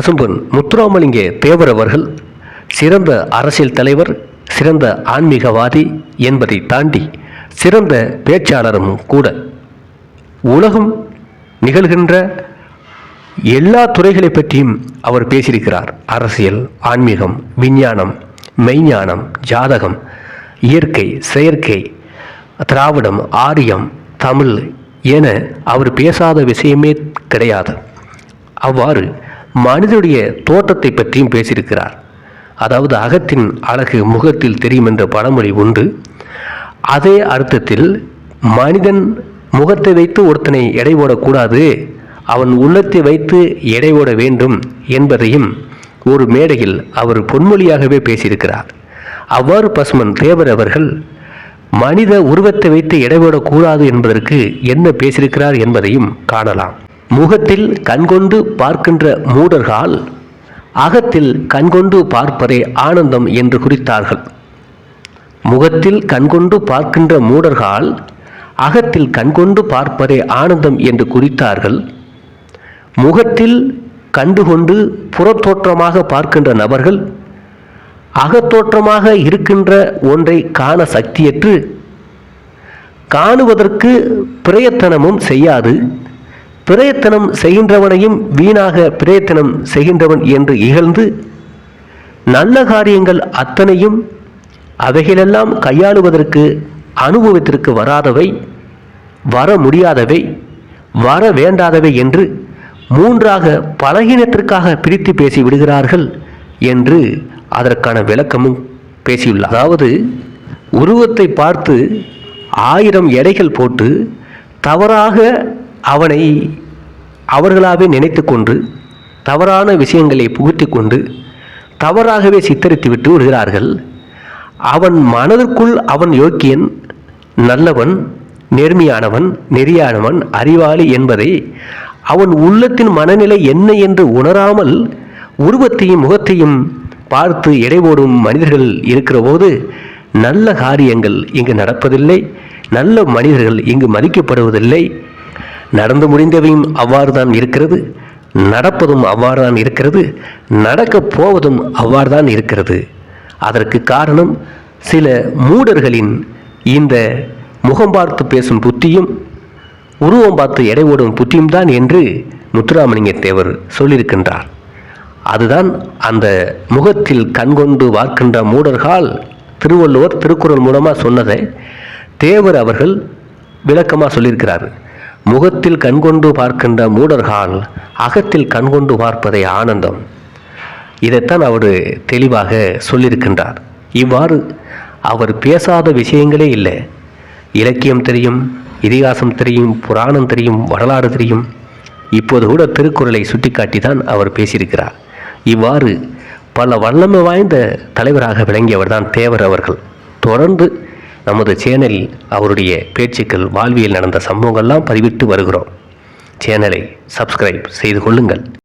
பசும்பொன் முத்துராமலிங்க தேவர் அவர்கள் சிறந்த அரசியல் தலைவர் சிறந்த ஆன்மீகவாதி என்பதை தாண்டி சிறந்த பேச்சாளரும் கூட. உலகம் நிகழ்கின்ற எல்லா துறைகளை பற்றியும் அவர் பேசியிருக்கிறார். அரசியல் ஆன்மீகம் விஞ்ஞானம் மெய்ஞானம் ஜாதகம் இயற்கை செயற்கை திராவிடம் ஆரியம் தமிழ் என அவர் பேசாத விஷயமே கிடையாது. அவ்வாறு மனிதனுடைய தோற்றத்தை பற்றியும் பேசியிருக்கிறார். அதாவது அகத்தின் அழகு முகத்தில் தெரியும் என்ற பழமொழி உண்டு. அதே அர்த்தத்தில் மனிதன் முகத்தை வைத்து ஒருத்தனை எடை ஓடக்கூடாது அவன் உள்ளத்தை வைத்து எடை ஓட வேண்டும் என்பதையும் ஒரு மேடையில் அவர் பொன்மொழியாகவே பேசியிருக்கிறார். அவ்வாறு பசுமன் தேவர் அவர்கள் மனித உருவத்தை வைத்து எடை என்பதற்கு என்ன பேசியிருக்கிறார் என்பதையும் காணலாம். முகத்தில் கண்கொண்டு பார்க்கின்ற மூடர்கள் அகத்தில் கண்கொண்டு பார்ப்பதே ஆனந்தம் என்று குறித்தார்கள். முகத்தில் கண்கொண்டு பார்க்கின்ற மூடர்கள் அகத்தில் கண்கொண்டு பார்ப்பதே ஆனந்தம் என்று குறித்தார்கள். முகத்தில் கண்டுகொண்டு புறத்தோற்றமாக பார்க்கின்ற நபர்கள் அகத்தோற்றமாக இருக்கின்ற ஒன்றை காண சக்தியற்று காணுவதற்கு பிரயத்தனமும் செய்யாது. பிரயத்தனம் செய்கின்றவனையும் வீணாக பிரயத்தனம் செய்கின்றவன் என்று இகழ்ந்து நல்ல காரியங்கள் அத்தனையும் அவைகளெல்லாம் கையாளுவதற்கு அனுபவத்திற்கு வராதவை வர முடியாதவை வர வேண்டாதவை என்று மூன்றாக பலகீனத்திற்காக பிரித்து பேசி விடுகிறார்கள் என்று அதற்கான விளக்கமும் பேசியுள்ளார். அதாவது உருவத்தை பார்த்து ஆயிரம் எடைகள் போட்டு தவறாக அவனை அவர்களாகவே நினைத்து கொண்டு தவறான விஷயங்களை புகுத்தி கொண்டு தவறாகவே சித்தரித்து விட்டு வருகிறார்கள் அவன் மனதிற்குள் அவன் யோக்கியன் நல்லவன் நேர்மையானவன் நெறியானவன் அறிவாளி என்பதை அவன் உள்ளத்தின் மனநிலை என்ன என்று உணராமல் உருவத்தையும் முகத்தையும் பார்த்து எடைபோடும் மனிதர்கள் இருக்கிற போது நல்ல காரியங்கள் இங்கு நடப்பதில்லை நல்ல மனிதர்கள் இங்கு மதிக்கப்படுவதில்லை. நடந்து முடிந்தவையும் அவ்வாறு தான் இருக்கிறது நடப்பதும் அவ்வாறு தான் இருக்கிறது நடக்கப் போவதும் அவ்வாறு தான் இருக்கிறது. அதற்கு காரணம் சில மூடர்களின் இந்த முகம் பார்த்து பேசும் புத்தியும் உருவம் பார்த்து எடை ஓடும் புத்தியும் தான் என்று முத்துராமலிங்க தேவர் சொல்லியிருக்கின்றார். அதுதான் அந்த முகத்தில் கண்கொண்டு வார்க்கின்ற மூடர்கள் திருவள்ளுவர் திருக்குறள் மூலமாக சொன்னதை தேவர் அவர்கள் விளக்கமாக சொல்லியிருக்கிறார். முகத்தில் கண்கொண்டு பார்க்கின்ற மூடர்கள் அகத்தில் கண்கொண்டு பார்ப்பதே ஆனந்தம். இதைத்தான் அவர் தெளிவாக சொல்லியிருக்கின்றார். இவ்வாறு அவர் பேசாத விஷயங்களே இல்லை. இலக்கியம் தெரியும் இதிகாசம் தெரியும் புராணம் தெரியும் வரலாறு தெரியும். இப்போது கூட திருக்குறளை சுட்டிக்காட்டி தான் அவர் பேசியிருக்கிறார். இவ்வாறு பல வல்லமை வாய்ந்த தலைவராக விளங்கியவர் தான் தேவர் அவர்கள். தொடர்ந்து நமது சேனலில் அவருடைய பேச்சுக்கள் வாழ்வியல் நடந்த சம்பவங்கள்லாம் பதிவிட்டு வருகிறோம். சேனலை சப்ஸ்கிரைப் செய்து கொள்ளுங்கள்.